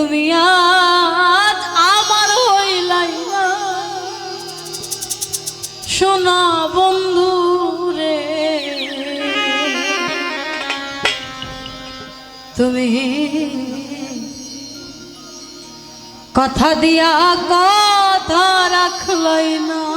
তুমি আমার হইলাই না। শোনা বন্ধু রে। তুমি কথা দিয়া কথা রাখলাই না।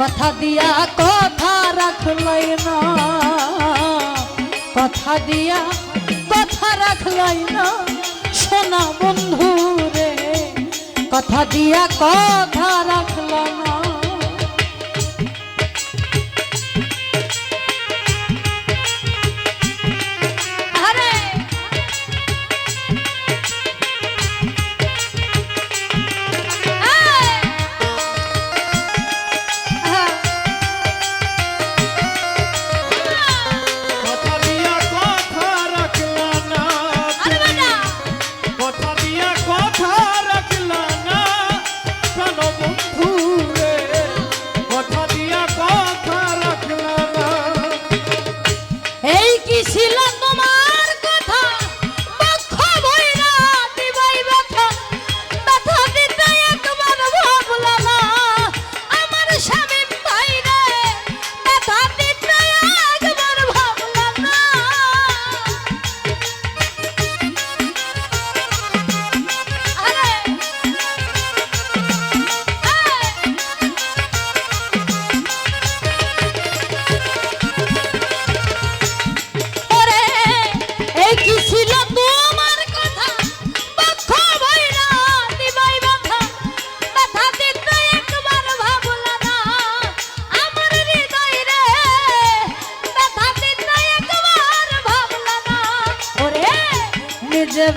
কথা দিয়া কথা রাখলই না। কথা দিয়া কথা রাখলই না। সোনা বন্ধু রে, কথা দিয়া কথা রাখল না।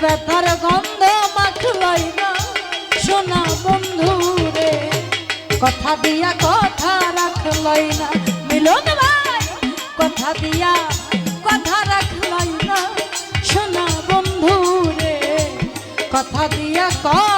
ব্যথার গন্ধ মাখলাই না। সোনা বন্ধু রে, কথা দিয়া কথা রাখলাই না। মিলন ভাই, কথা দিয়া কথা রাখলাই না। সোনা বন্ধু রে, কথা দিয়া কথা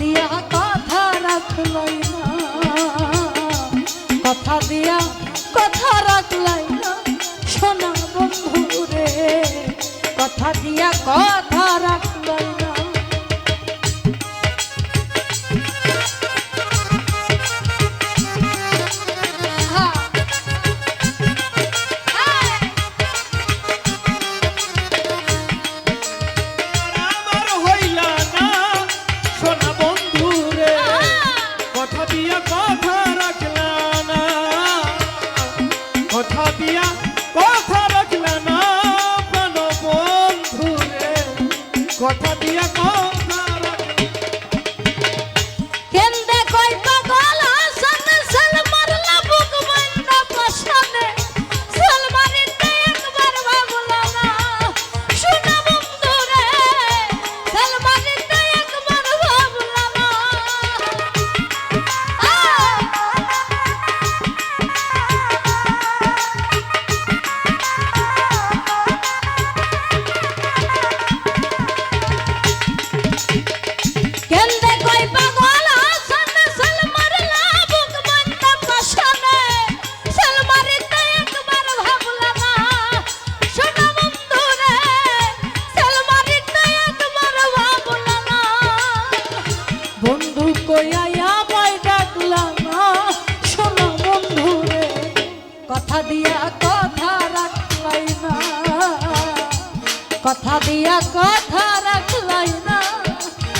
দিয়া copinha, volta! কথা দিয়া কথা রাখলাই না।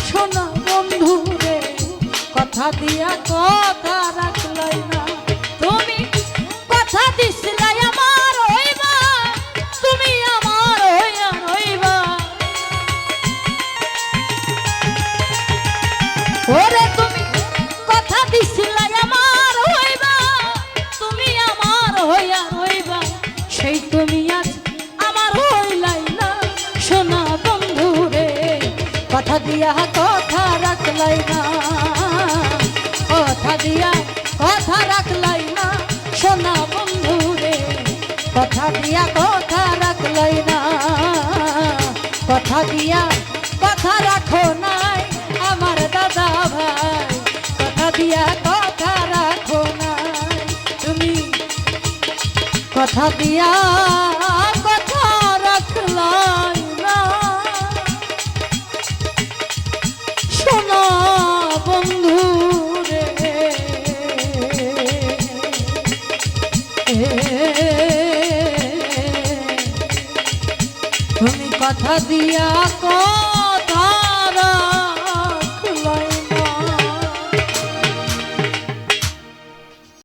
শোনো বন্ধু রে কথা দিয়া কথা রাখলাই না। আমার হইলাই না সোনা বন্ধু রে কথা দিয়া কথা রাখলাই কথা দিয়া কথা রাখলাই না, সোনা বন্ধু রে কথা দিয়া কথা দিয়া কথা রাখলাই না। শোনো বন্ধু রে তুমি কথা দিয়া কো